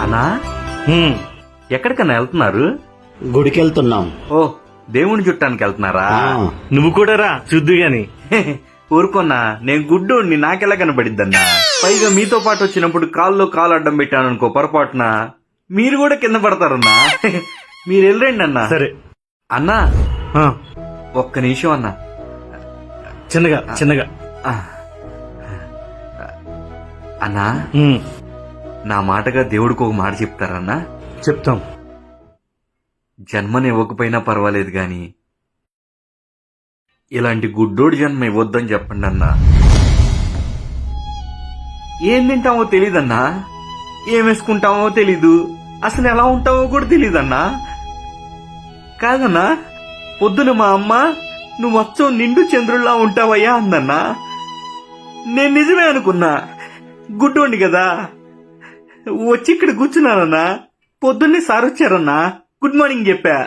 అన్నా? ఎక్కడికన్నా వెళ్తున్నారు? గుడికి వెళ్తున్నాం ఓ దేవుని చుట్టానికి వెళ్తున్నారా? నువ్వు కూడా రా చూద్దు గాని. ఊరుకోన్నా నేను గుడ్డోడిని నాకెలా కనబడిద్దన్నా? పైగా మీతో పాటు వచ్చినప్పుడు కాల్లో కాలు అడ్డం పెట్టాను అనుకో పొరపాటున. మీరు కూడా కింద పడతారన్నా? మీరు వెళ్ళండి అన్నా. సరే. అన్నా ఆ, ఒక్క నిమిషం అన్నా. చిన్నగా చిన్నగా. ఆ. అన్నా? నా మాటగా దేవుడికి ఒక మాట చెప్తారన్నా? చెప్తాం. జన్మని ఇవ్వకపోయినా పర్వాలేదు గాని ఇలాంటి గుడ్డోడి జన్మ ఇవ్వద్దని చెప్పండి అన్నా. ఏం తింటామో తెలీదన్నా? ఏం వేసుకుంటామో తెలీదు. అసలు ఎలా ఉంటామో కూడా తెలీదన్నా. కాదన్నా పొద్దున మా అమ్మ నువ్వు వచ్చో నిండు చంద్రుల్లా ఉంటావయ్యా అందన్నా నేను నిజమే అనుకున్నా. గుడ్డోండి కదా. వచ్చి ఇక్కడ కూర్చున్నానన్నా. పొద్దున్నే సార్ వచ్చారన్నా. గుడ్ మార్నింగ్ చెప్పా.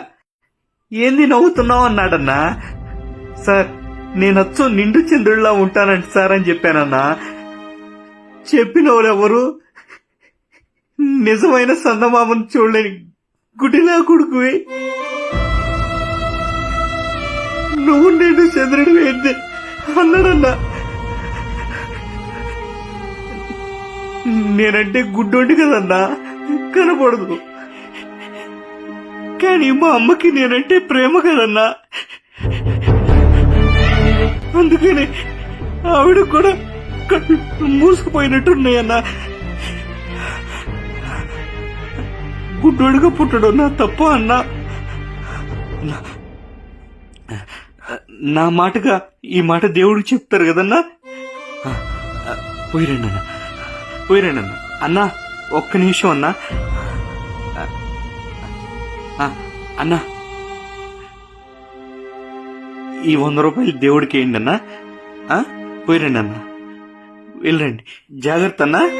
ఏంది నవ్వుతున్నావు అన్నాడన్నా. సార్ నేనొచ్చు నిండు చంద్రుడిలా ఉంటానంట సార్ అని చెప్పానన్నా. చెప్పిన ఎవరు నిజమైన సందమామను చూడలేని గుడిలా కొడుకువి. నువ్వు నిండు చంద్రుడు ఏంది? అన్నాడన్నా. నేనంటే గుడ్డోండి కదన్నా. కనపడదు. కానీ మా అమ్మకి నేనంటే ప్రేమ కదన్నా. అందుకని ఆవిడ కూడా మూసుకుపోయినట్టున్నాయన్నా. గుడ్డోడుగా పుట్టడం నా తప్పు అన్నా. నా- మాటగా ఈ మాట దేవుడికి చెప్తారు కదన్నా? పోయిరండి అన్నా పోయిరండి అన్నా ఒక్క నిమిషం అన్నా. అన్నా. ఈ వంద రూపాయలు దేవుడికి వేయండి అన్నా పోయిరండి అన్నా వెళ్ళండి. జాగ్రత్త అన్నా.